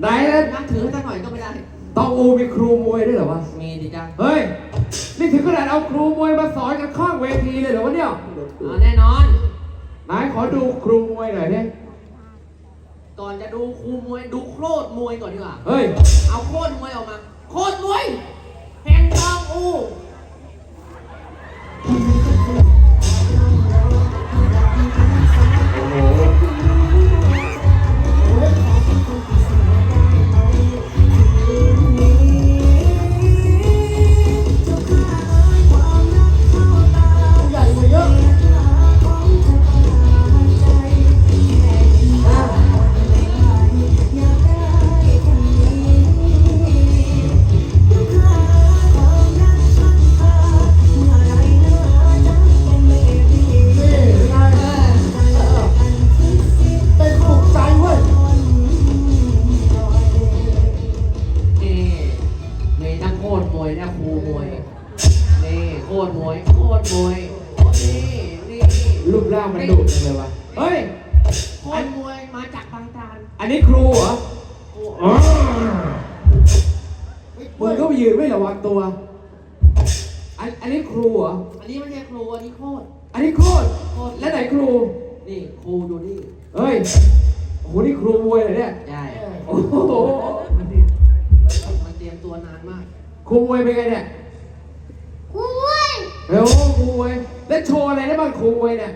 ไหนนะนับถือสักหน่อยก็ไม่ได้ตองอูมีครูมวยด้วยเหรอวะ มีดิจ้ะเฮ้ย นี่ถึงขนาดเอาครูมวยมาสอนกันข้างเวทีเลยเหรอวะเนี่ยอ่าแน่นอน ไหนขอดูครูมวยหน่อยดิก่อนจะดูครูมวยดูโคตรมวยก่อนดีกว่า เฮ้ย เอาโคตรมวยออกมา โคตรมวยแห่งตองอูโอ้ อันอันนี้ครูเหรอ อันนี้ไม่ใช่ครูอันนี้โคตรอันนี้โคตรโคตรและไหนครู นี่ครูอยู่นี่เฮ้ย โอ้โห นี่ครูมวยเหรอเนี่ย ใช่โอ้โห มันเตรียมตัวนานมากครูมวยเป็นไงเนี่ยกูเว้ยเฮ้ยโอ้ครูมวย แล้วโชว์อะไรได้บ้างครูมวยเนี่ย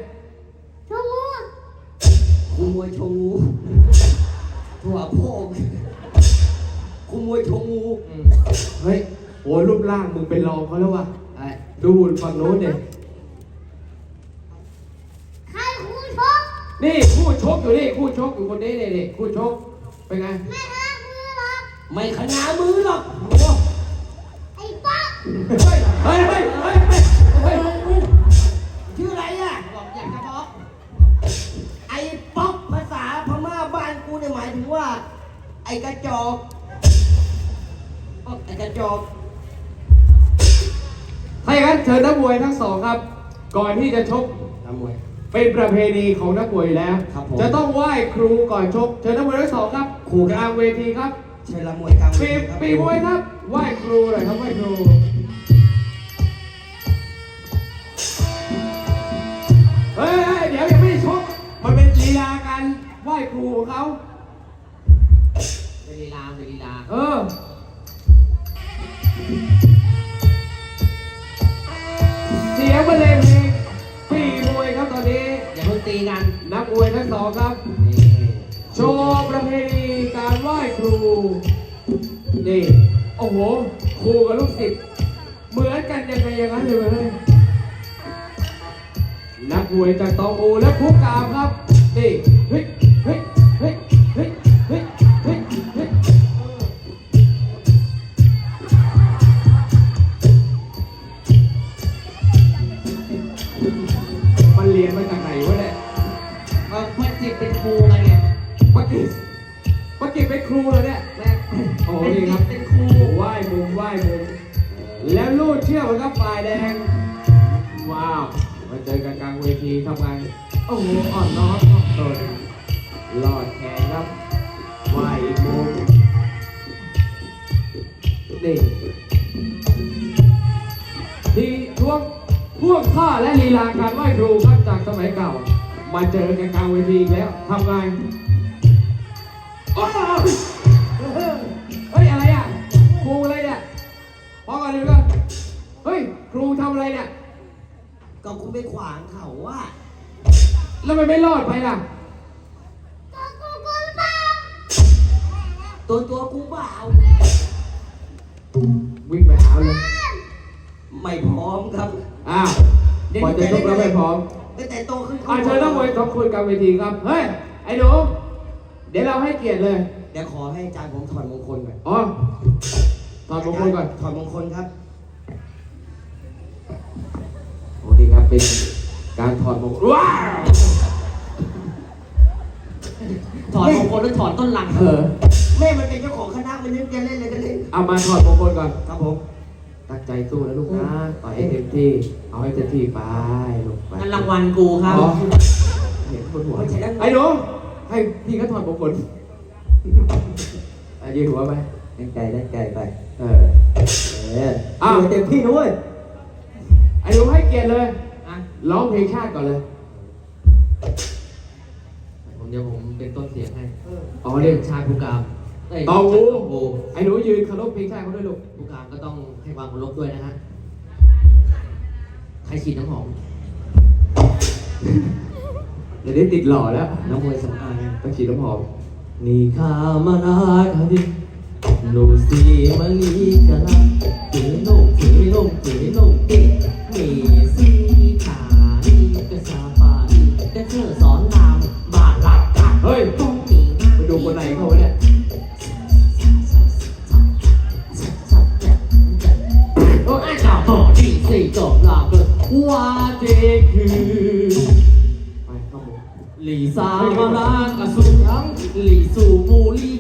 ชั่วโมงครูมวยโชว์งูถั่วโพกครูมวยโชว์งูเฮ้ยโอ้รูปร่างมึงเป็นรองเขาแล้ววะ ไอ้ดูฝั่งโน้นเนี่ยใครคูชกนี่คู่ชกอยู่นี่คู่ชกอยู่คนนี้นี่นี่คู่ชกเป็นไง ไม่หามือหรอกไม่ขนามือหรอกไอ้ป๊อกเฮ้ยเฮ้ยเฮ้ยเฮ้ยเฮ้ยเฮ้ยชื่ออะไรอะ บอกอยากจะบอกไอ้ป๊อกภาษาพม่าบ้านกูเนี่ยหมายถึงว่า ไอ้กระจอกป๊อกไอ้กระจอก ถ้าอย่างนั้นเชิญนักมวยทั้งสองครับ ก่อนที่จะชกทำมวย เป็นประเพณีของนักมวยอยู่แล้ว ครับผม จะต้องไหว้ครูก่อนชก เชิญนักมวยทั้งสองครับครูกลางเวทีครับเชิญละมวยกลางเวปีทีครับปีมวยครับ ไหว้ครูหน่อยครับไหว้ครู เฮ้ยเฮ้ยเดี๋ยวยังไม่ได้ชก มันเป็นลีลาการไหว้ครูของเขา เป็นลีลาเป็นลีลา เออ ยงบรรเลงเพลงปีมวยครับตอนนี้ อย่าเพิ่งตีกันนักมวยทั้งสองครับ โชว์ประเพณีการไหว้ครู นี่ โอ้โห ครูกับลูกศิษย์เหมือนกันยังไงอย่างนั้นเลยเว้ยนักมวยจากตองอูและคุกกามครับ นี่เฮ้ย ครูเลยเนี่ยแม่โอ้โหเป็นนี่จิครับตเป็นครูไหว้มุมไหว้มุมแล้วลูดเชือกมันก็ฝ่ายแดง ว้าวมาเจอกันกลางเวทีทำไงโอ้โหอ่อนน้อมอ่อนตนลอดแขนครับไหว้อีกมุมนี่ที่ช่วงพวกท่าและลีลาการไหว้ครูครับจากสมัยเก่า มาเจอกันกลางเวทีอีกแล้วทำไง ไปขวางเขาว่าแล้วมันไม่รอดไปล่ะ ตัวกูกูหรือเปล่าตัวตัวกูเปล่าวิ่งไปหาเลย ไม่พร้อมครับ อ้าวก่อนจะชกแล้วไม่พร้อมตั้งแต่โตขึ้นอ่าเชิญนักมวยสองคนกลางเวทีครับ เฮ้ย ไอ้หนูเดี๋ยวเราให้เกียรติเลย เดี๋ยวขอให้อาจารย์ผมถอดมงคลก่อนอ๋อถอดมงคลก่อน ถอดมงคลครับ เป็นการถอดมงคลว้าวถอนมงคลหรือถอนต้นหลังเออแม่มันเป็นเจ้าของคณะมันนึกจะเล่นอะไรก็เล่นเอามาถอดมงคลก่อน ครับผม ตั้งใจสู้นะลูกนะต่อยให้เต็มที่ เอาให้เต็มที่ไปลูกไปนั่นรางวัลกูครับอ๋อเห็นบนหัวไม่ใช่นักมวยไอ้หนูให้พี่ก็ถอดมงคลเออะยืนหัวไปเล่นไกลเล่นไกลไป เออ เอออ้าวเต็มที่ด้วยไอ้หนูให้เกียรติเลยอะ ร้องเพลงชาติก่อนเลย ผมเดี๋ยวผมเป็นต้นเสียงให้อ๋อเรีเรียยกกชาผู้กามเอ้ยเตาหูเตาหูไอ้หนูยืนเคารพเพลงชาติเขาด้วยลูกผู้กามก็ต้องให้ความเคารพด้วยนะฮะ ใครฉีดน้ำหอม เดี๋ยวนี้ติดหล่อแล้ว น้ำมวยสำอางต้องฉีดน้ำหอม นี่ข้ามานาคาดิโนสีมาลีกะลาเจโนเจโนเจโนเตมีสีขาลี กะซาปาลีกะเชอสอนรามบาลักกะเฮ้ยต้องมีไปดูคนไหนเขาวะเนี่ยโอ้ยจ่าต่อที่สี่จบลาเกิดว่าเจคือไปเข้าหมหลีซามาลากระสุนทั้งหลีสูบูลี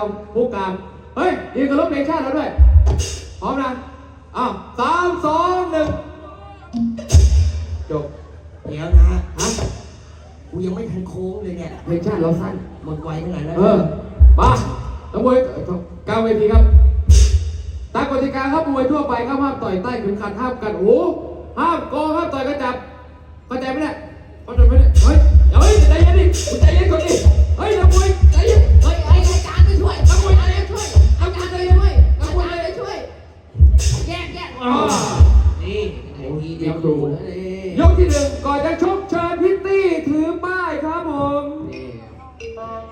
าติเราผู้กามเฮ้ยยืนเคารพเพลงชาติเราด้วย พร้อมนะอ้าวสามสองหนึ่งจบเดี๋ยวนะฮะกูยังไม่ทันโค้งเลยเนี่ยเพลงชาติเราสั้นหมดไวขนาดนั้นเออมานักมวยกลางเวทีครับตามกติกาครับมวยทั่วไปครับห้ามต่อยใต้เข็มขัดห้ามกัดหูห้ามโกงห้ามต่อยกระจับเข้าใจไหมเนี่ยเข้าใจไหมเนี่ยเฮ้ยเฮ้ยใจเย็นดิคุณใจเย็นก่อนดิเฮ้ยนักมวย ไอ้ทีเดียวดูแล้วนี่ยกที่หนึ่งก่อนจะชกเชิญพิตตี้ถือป้ายครับผมนี่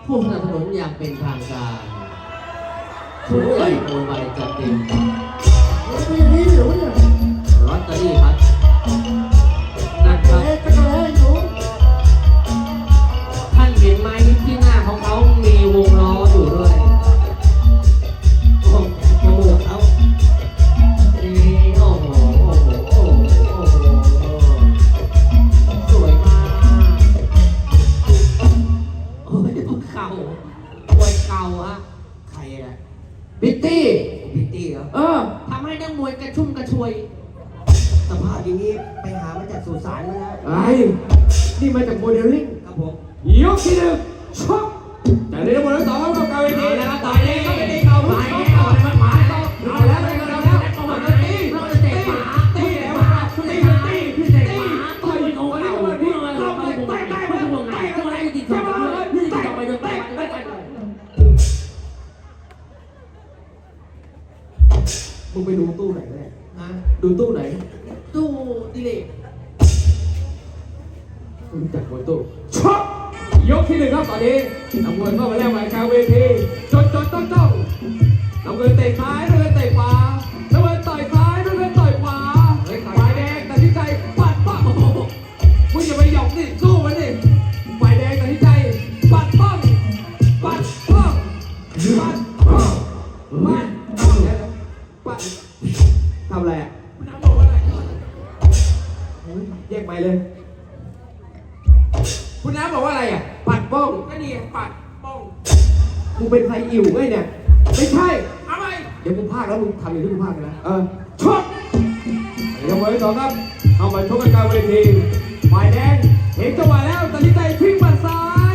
ผู้สนับสนุนอย่างเป็นทางการถุงใหญ่โอนไวจัดเต็มลอตเตอรี่พัด มึงจัดมวยตู้ชกยกที่หนึ่งครับตอนนี้นักมวยเข้ามาแล้วไปกลางเวทีจดจดจ้องจ้องน้ำเงินเตะซ้ายน้ำเงินเตะขวาน้ำเงินต่อยซ้ายน้ำเงินต่อยขวาฝ่ายแดงตัดสินใจปัดป้องมึงอย่าไปหยอกดิสู้มันดิฝ่ายแดงตัดสินใจปัดป้องปัดป้องปัดป้องปัดป้องปัดทำอะไรอะแยกไปเลย มึงเป็นใครอิ่วไงเนี่ย ไม่ใช่ทำไมเดี๋ยวกูพากแล้วมึงทำอย่างที่กูพากเลยนะ เออชกเดี๋ยวมวยต่อครับเอามาชกกันกลางเวทีฝ่ายแดงเห็นจังหวะแล้วตัดสินใจทิ้งหมัดซ้าย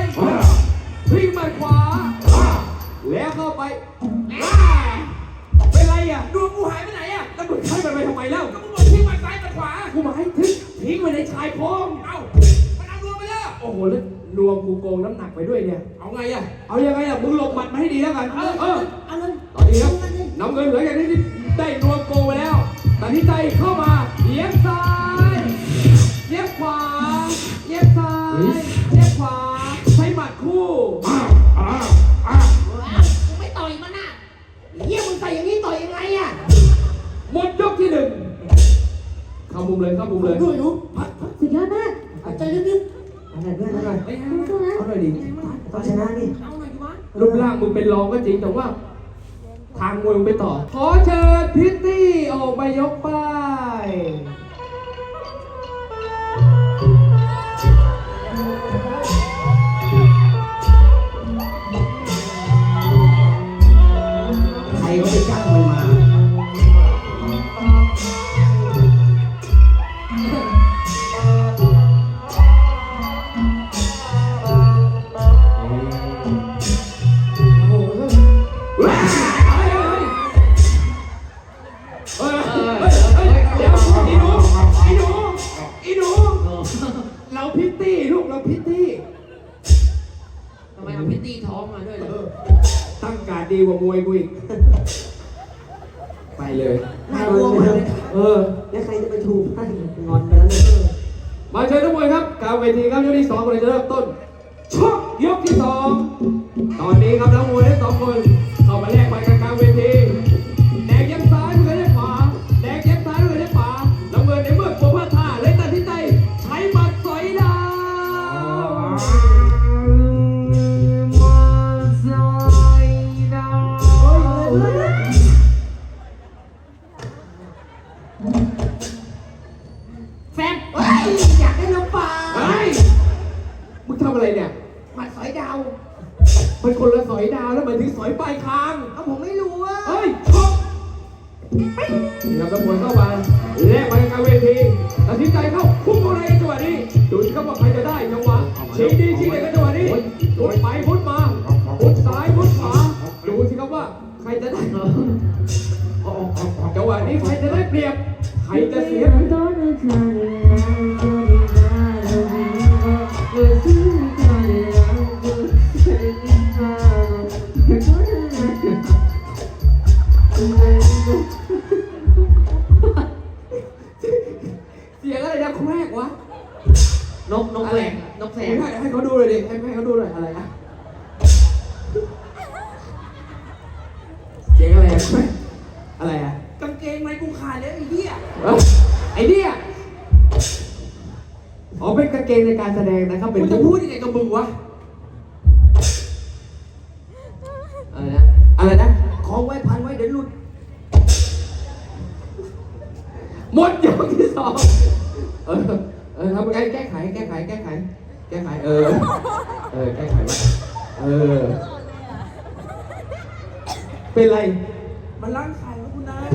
ทิ้งหมัดขวา แล้วเข้าไป เป็นไรอะดวงกูหายไปไหนอะแล้วมึงใช้มันไปทำไมเล่าก็มึงบอกทิ้งมาซ้ายมาขวา กูหมายถึงทิ้งไว้ในชายโครงเอ้า โอ้โหแล้วรวมกูโกงน้ำหนักไปด้วยเนี่ย เอาไงอะ เอายังไงอะมึงหลบหมัดมาให้ดีแล้วกัน เออเออเอาเงินตอนนี้ครับน้ำเงินเหลืออย่างนี้ที่ได้รวมโกงไปแล้วตัดที่ใจเข้ามาเลี้ยงซ้ายเลี้ยงขวาเลี้ยงซ้ายเลี้ยงขวา ใช้หมัดคู่อ้าวอ้าวอ้าวกูไม่ต่อยมันน่ะเฮียมึงใส่อย่างนี้ต่อยยังไงอะหมดยกที่หนึ่งเข้ามุมเลยเข้ามุมเลยด้วยนุ๊กพัดพัดสุดยอดมากหายใจลึก เอาหน่อยเพื่อนเอาหน่อยเฮ้ยสู้ๆนะเอาหน่อยดิต้องชนะดิเอาหน่อยดิวะรูปร่างมึงเป็นรองก็จริงแต่ว่า ทางมวยมึงไปต่อ ขอเชิญพิตตี้ออกมายกป้าย ไปเลยน่ากลัวมากเลยเออ แล้วใครจะไปถูกให้งอนไปแล้วเนี่ยมาเชิญทุกคนครับกลารเวทีครับยกที่สองเลยจะเริ่มต้นชกยกที่สองตอนนี้ครับนักมวยทั้งสองคนเข้ามาแลกไปกันกลางเวทีำอะไรเนี่ยหมัดสอยดาว มันคนละสอยดาวแล้วหมายถึงสอยปลายคาง เอาผมไม่รู้ว่าเฮ้ยชกนี่ครับตำรวจเข้ามาแลกไปกลางเวทีตัดสินใจเข้าพุ่งเข้าในจังหวะนี้ดูสิครับว่าใครจะได้จังหวะชี้ดีชี้เด็ดกันจังหวะนี้พุดไปพุดมาพุดซ้ายพุดขวาดูสิครับว่าใครจะได้จังหวะนี้ใครจะได้เปรียบ ใครจะเสีย แควกวะนกนกแหลงนกแสให้งให้เขาดูเลยดิให้ให้เขาดูหน่อยอะไรนะเสียงอะไรอะแควกอะไรอะกางเกงในกูขาดแล้วไอ้เหี้ยเอ้าไอ้เนี่ยอ๋อเป็นกางเกงในการแสดงนะครับเป็นกูจะพูดยังไงกับมึงวะอะไรนะอะไรนะของไว้พันไว้เดี๋ยวหลุดหมด เออทำไงแก้ไขแก้ไขแก้ไข แก้ไขเออ เออแก้ไขว่าเออ เป็นไร มันล้างขายแล้วคุณนาย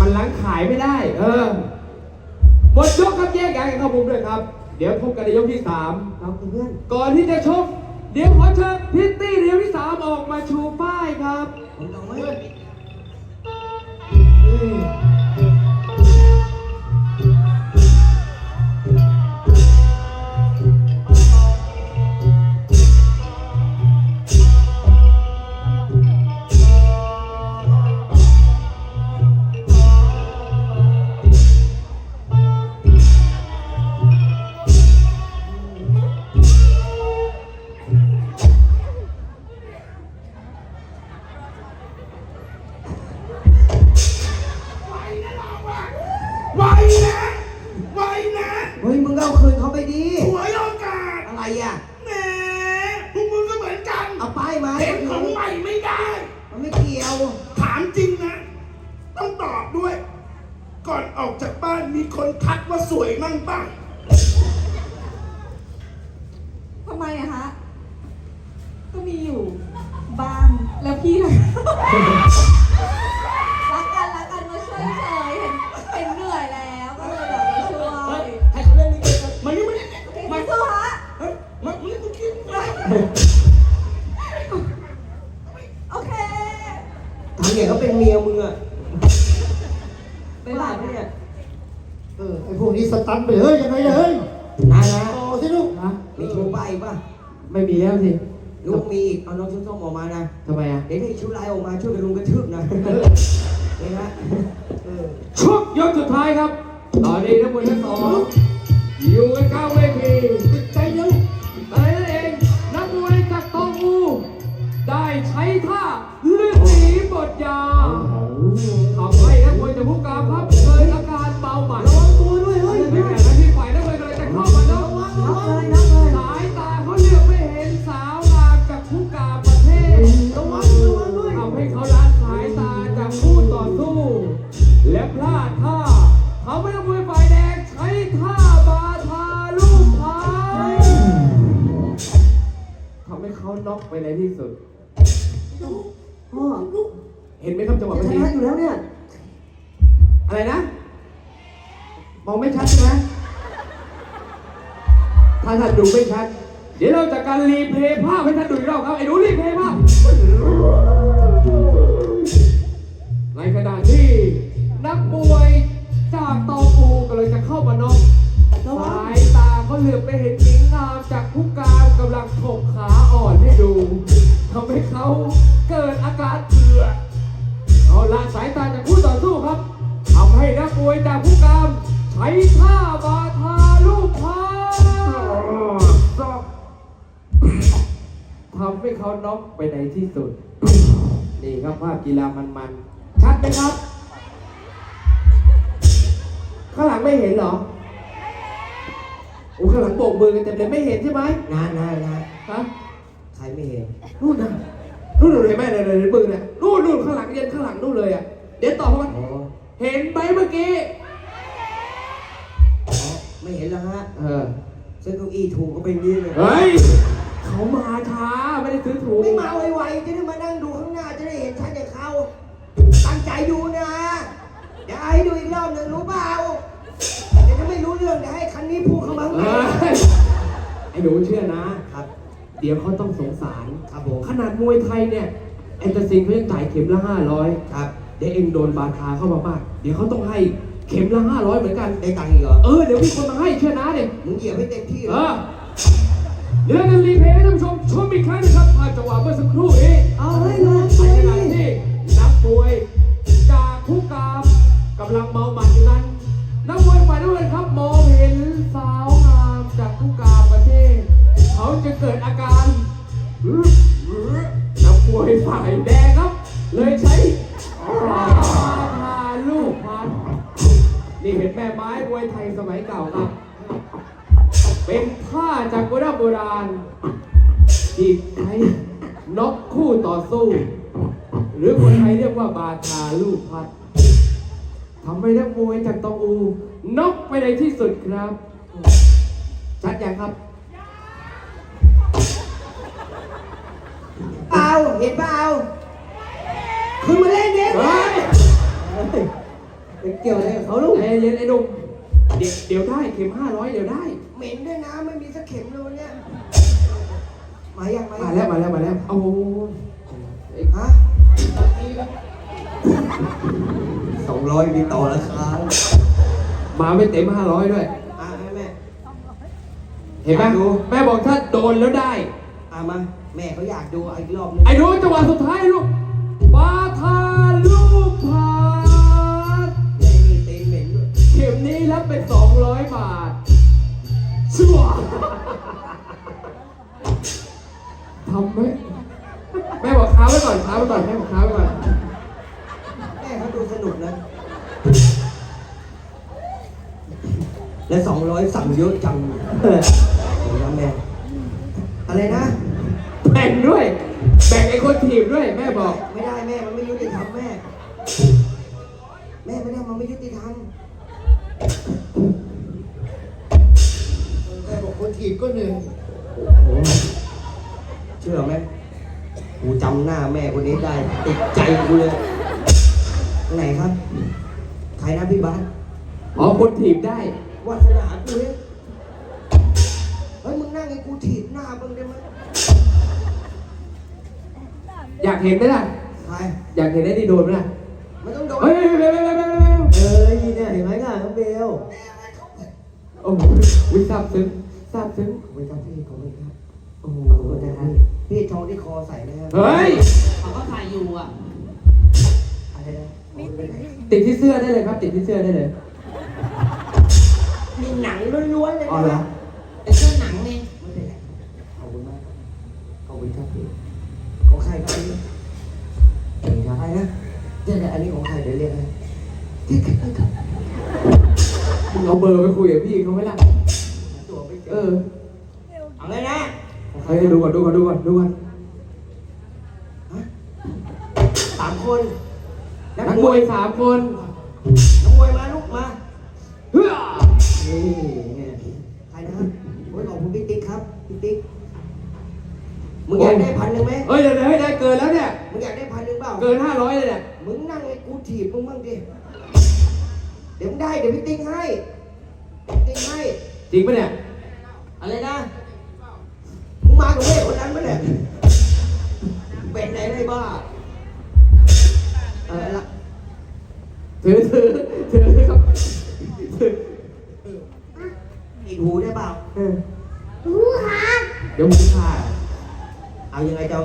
มันล้างขายไม่ได้ เออหมดยกครับแยกย้ายกันเข้ามุมด้วยครับ เดี๋ยวพบกันในยกที่สามเอาเพื่อนก่อนที่จะชกเดี๋ยวขอเชิญพิตตี้เดี๋ยวที่สามออกมาชูป้ายครับผมเอาไว้ไว บทยาทำให้นักมวยจากผู้กามครับเกิดอาการเมาหมันระวังตัวด้วยเฮ้ยในขณะที่ฝ่ายนักมวยกำลังจะเข้ามาแล้วนับเลยนับเลยสายตาเขาเลือกไม่เห็นสาวงามจากผู้กามประเทศระวังระวังด้วยทำให้เขาละสายตาจากคู่ต่อสู้ และพลาดท่าทำให้นักมวยฝ่ายแดงใช้ท่าบาทาลูกพายทำให้เขาน็อกไปในที่สุดพ่อ เห็นไหมครับจังหวะจะเมื่อชกี้นะอยู่แล้วเนี่ย อะไรนะ มองไม่ชัดใช่ไหมถ้าท่านดูไม่ชัด เดี๋ยวเราจะการรีเพลย์ภาพให้ท่านดูอีกรอบครับไอ้หนูรีเพลย์ภาพ ในขณะที่นักมวยจากตองอูกำลังจะเข้ามาน็อกสายตาเขาเหลือบไปเห็นหญิงงามจากผู้การกำลังถกขาอ่อนให้ดูทำให้เขาเกิดอาการ เบื่อเอาละสายตาจากผู้ต่อสู้ครับทำให้นักมวยจากผู้การใช้ท่าบาทาลูกพายทำให้เขาน็อกไปในที่สุด นี่ครับภาพกีฬามันๆ ชัดไหมครับ ข้างหลังไม่เห็นเหรอโอ้ข้างหลังโบกมือกันเต็มเลยไม่เห็นใช่ไหมนานนานนานฮะใครไม่เห็นนู่นนะ นู่นเลยแม่เลยเลยมือเนี่ยนู่นนู่นข้างหลังเย็นข้างหลังนู่นเลยอะเดี๋ยวต่อมาอ๋อเห็นไหมเมื่อกี้อ๋อไม่เห็นแล้วฮะเออซื้อเก้าอี้ถูกก็เป็นนี่เลยเฮ้ยเขามาช้าไม่ได้ซื้อถูกไม่มาไวๆจะได้มานั่งดูข้างหน้าจะได้เห็นชัดอย่างเขาตั้งใจดูนะเดี๋ยวให้ดูอีกรอบหนึ่งรู้เปล่าเดี๋ยวจะไม่รู้เรื่องเดี๋ยวให้คันนี้พูดเข้ามาข้างไอ้หนูเชื่อนะ ดี๋ยวเขาต้องสงสาร ครับผม ขนาดมวยไทยเนี่ยแอนเตอร์ซินเขายังจ่ายเข็มละห้าร้อยครับ เดี๋ยวเองโดนบาทาเข้ามามาก เดี๋ยวเขาต้องให้เข็มละห้าร้อยเหมือนกัน ได้ตังค์อีกเหรอ เออ เดี๋ยวมีคนมาให้เชื่อนะเด็กมึงเหยียบให้เต็มที่เลเอยอเดี๋ยวเราจะรีเพลย์ให้ท่านผู้ชมชมอีกครั้งนะครับภาพจังหวะเมื่อสักครู่นี้ เอาให้ลงในสิขณะที่นักมวยจากผู้กามกำลังเมาหมันอยู่นั้น นักมวยฝ่ายน้ำเงินครับมองเห็นสาวงามจากผู้กาม จะเกิดอาการนักมวยฝ่ายแดงครับ เลยใช้ปาทาลูกพันนี่เห็นแม่ไม้มวยไทยสมัยเก่าครับ เป็นท่าจากโบราณโบราณที่ใช้น็อกคู่ต่อสู้ หรือคนไทยเรียกว่าบาทาลูกพัดทำให้นักมวยจากตองอูน็อกไปในที่สุดครับ ชัดยังครับ เปล่า เห็นเปล่าคุณมาเล่นเนี้ยเฮ้ยไปเกี่ยวอะไรกับเขาลูก ไอ้เย็นไอ้หนุ่มเดี๋ยวเดี๋ยวได้เข็มห้าร้อยเดี๋ยวได้ เหม็นด้วยนะไม่มีสักเข็มเลยวันเนี่ย มายังมามายังแล้วมาแล้วมาแล้วโอ้ยฮะสองร้อยมีต่อราคามาไม่เต็มห้าร้อยด้วย อะให้แม่เห็นไหมดูแม่บอกถ้าโดนแล้วได้ อะมา แม่เขาอยากดูเอาอีกรอบนึงไอ้ดูจังหวะสุดท้ายลูกบาทาลูกพาดไอ้นี่ตีนเหม็นด้วยเข็มนี้รับเป็นสองร้อยบาท ชัวร์ทำไหมแม่บอกค้าไว้ก่อนค้าไว้ก่อนแม่บอกค้าไว้ก่อนแม่เขาดูสนุกนะ และสองร้อยสั่งเยอะจังเออเดี๋ยวนะแม่ อะไรนะแบ่งด้วย แบ่งไอ้คนถีบด้วยแม่บอก ไม่ได้แม่มันไม่ยุติธรรมแม่ แม่ไม่ได้มันไม่ยุติธรรมแม่บอกคนถีบก็หนึ่งเชื่อไหมกูจำหน้าแม่คนนี้ได้ ติดใจกูเลยไหนครับ ใครนะพี่บ้านอ๋อคนถีบได้ วาสนากูเนี่ยเฮ้ยมึงนั่งไอ้กูถีบหน้ามึงได้ไหม อยากเห็นไหมล่ะ ใครอยากเห็นไอ้นี่โดนไหมล่ะ มันต้องโดนเฮ้ยเบลเบลเบลเบลเบลเอ้ยเนี่ยเห็นไหมล่ะน้องเบลโอ้โหวิซาบซึ้งซาบซึ้งขอบคุณครับพี่ขอบคุณครับโอ้โหขอบคุณนะครับพี่ทองที่คอใส่นะครับเฮ้ย เขาก็ถ่ายอยู่อะ อะไรนะเอาไปไหนติดที่เสื้อได้เลยครับ ติดที่เสื้อได้เลยนี่หนังล้วนๆเลยอ๋อเหรอนะเป็นเสื้อหนังนี่ไม่เป็นไรขอบคุณมากขอบคุณครับพี่ ของใครครับพี่ใครนะเดี๋ยวอันนี้ของใครเดี๋ยวเรียกให้ที่ครครับมึงเอาเบอร์ไปคุยกับพี่เขาไหมล่ะตัวไม่เจเอออเอาเลยนะเฮ้ยดูก่อนดูก่อนดูก่อนดูก่อนสามคนนักมวยสามคนนักมวยมาลูกมา เฮ้ยนี่ไงใครนะโอ้ยขอบคุณพี่ติ๊กครับพี่ติ๊ก มึงอยากได้พันหนึ่งไหมเฮ้ยเดี๋ยวเดี๋ยวให้ได้เกินแล้วเนี่ย มึงอยากได้พันหนึ่งเปล่า เกินห้าร้อยเลยเนี่ย มึงนั่งไอ้กูถีบมึงบ้างดิ เดี๋ยวมึงได้เดี๋ยวพี่ติ๊กให้พี่ติ๊กให้ จริงปะเนี่ย อะไรนะ มึงมากับเว้ยคนนั้นปะเนี่ย เป็นไหนได้บ้า เออละถือถือถือครับถืออีกหูได้เปล่า เออรู้หาเดี๋ยวมึงฆ่า เอายังไงจะเอา